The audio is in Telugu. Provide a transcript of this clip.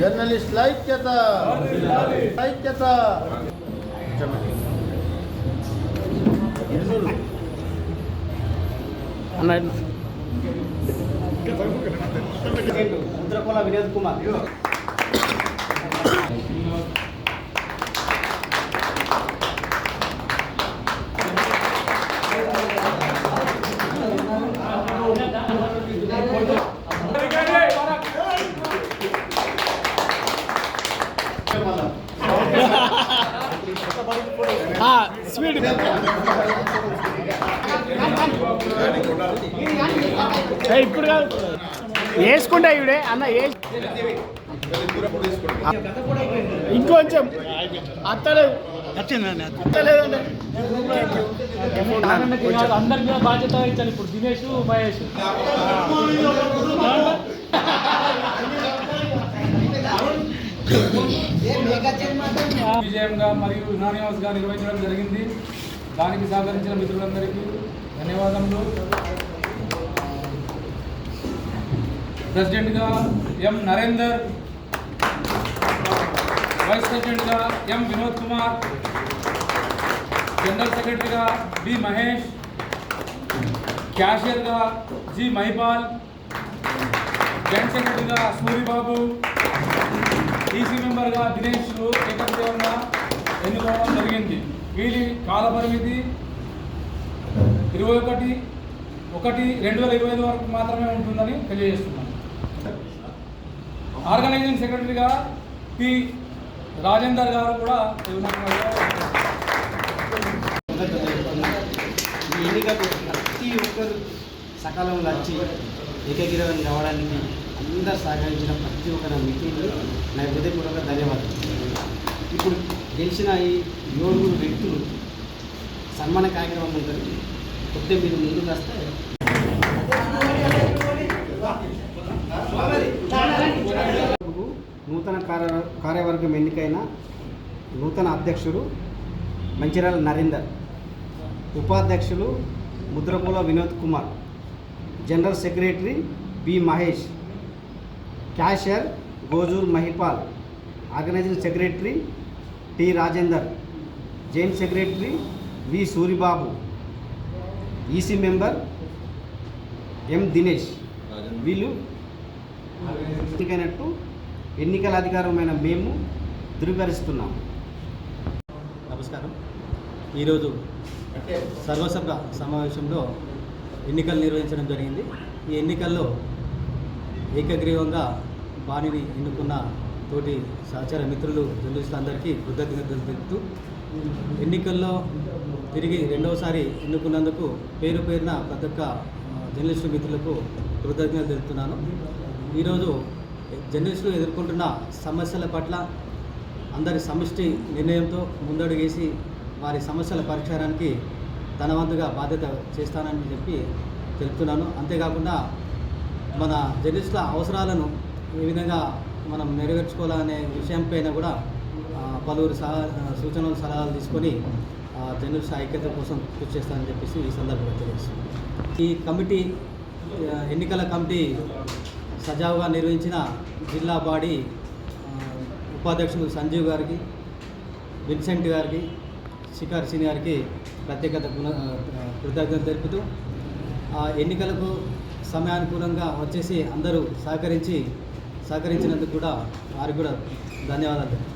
జర్నలిస్ట్ ఐక్యత ఐక్యత అన్న ముద్రకోల వినోద్ కుమార్. ఇప్పుడు కాదు. వేసుకుంటా ఇవిడే అన్న ఏ ఇంకొంచెం. అత్తలేదు. అత్తలేదండి అందరి మీద బాధ్యత వహించాలి ఇప్పుడు. దినేష్ మహేష్. విజయంగా మరియు యునానిమస్గా నిర్వహించడం జరిగింది. దానికి సహకరించిన మిత్రులందరికీ ధన్యవాదములు. ప్రెసిడెంట్గా ఎం నరేందర్ వైస్ ప్రెసిడెంట్గా ఎం వినోద్ కుమార్ జనరల్ సెక్రటరీగా బి మహేష్ క్యాషియర్గా జి మహిపాల్ జాయింట్ సెక్రటరీగా సూరిబాబు ఈసీ మెంబర్గా దినేష్ ఏకగ్రీవంగా ఎన్నుకోవడం జరిగింది. వీరి కాలపరిమితి ఇరవై ఒకటి ఒకటి రెండు వేల ఇరవై ఐదు వరకు మాత్రమే ఉంటుందని తెలియజేస్తున్నాను. ఆర్గనైజింగ్ సెక్రటరీగా పి. రాజేందర్ గారు కూడా ఎన్నికకు ప్రతి ఒక్కరు సకాలంలో వచ్చి ఏకగ్రీవం కావడానికి అందరు సహకరించిన ప్రతి ఒక్కరి మిత్రులు నా హృదయపూర్వక ధన్యవాదాలు. ఇప్పుడు గెలిచిన ఈ ఏడుగురు వ్యక్తులు సన్మాన కార్యక్రమం ఉంటుంది కొద్దిగా మీరు ముందుకు వస్తే నూతన కార్య కార్యవర్గం ఎన్నికైన నూతన అధ్యక్షుడు మంచిర్యాల నరేందర్ ఉపాధ్యక్షులు Mudrapula Vinod Kumar general secretary B Mahesh cashier Gojur Mahipal organising secretary T Rajender joint secretary V Suribabu EC member M Dinesh. వీళ్ళు ఎన్నికైనట్టు ఎన్నికల అధికారమైన మేము ధృవీకరిస్తున్నాం. నమస్కారం. ఈరోజు సర్వసభ సమావేశంలో ఎన్నికలు నిర్వహించడం జరిగింది. ఈ ఎన్నికల్లో ఏకగ్రీవంగా బాణిని ఎన్నుకున్న తోటి సహచార మిత్రులు జర్నలిస్టులందరికీ కృతజ్ఞతలు తెలుపుతూ ఎన్నికల్లో తిరిగి రెండవసారి ఎన్నుకున్నందుకు పేరు పేరున ప్రతి ఒక్క జర్నలిస్టు మిత్రులకు కృతజ్ఞతలు తెలుపుతున్నాను. ఈరోజు జర్నలిస్టులు ఎదుర్కొంటున్న సమస్యల పట్ల అందరి సమిష్టి నిర్ణయంతో ముందడుగేసి వారి సమస్యల పరిష్కారానికి తన వంతుగా బాధ్యత చేస్తానని చెప్పి తెలుపుతున్నాను. అంతేకాకుండా మన జర్నలిస్టుల అవసరాలను ఏ విధంగా మనం నెరవేర్చుకోవాలనే విషయంపైన కూడా పలువురు సహ సూచనలు సలహాలు తీసుకొని ఆ, ఐక్యత కోసం కృషి చేస్తానని చెప్పేసి ఈ సందర్భంగా తెలియజేస్తున్నాను. ఈ కమిటీ ఎన్నికల కమిటీ సజావుగా నిర్వహించిన జిల్లా బాడీ ఉపాధ్యక్షులు సంజీవ్ గారికి విన్సెంట్ గారికి శిఖర్ సింగ్ గారికి ప్రత్యేకత కృతజ్ఞతలు తెలుపుతూ ఆ ఎన్నికలకు సమయానుకూలంగా వచ్చేసి అందరూ సహకరించి సహకరించినందుకు కూడా వారికి కూడా ధన్యవాదాలు.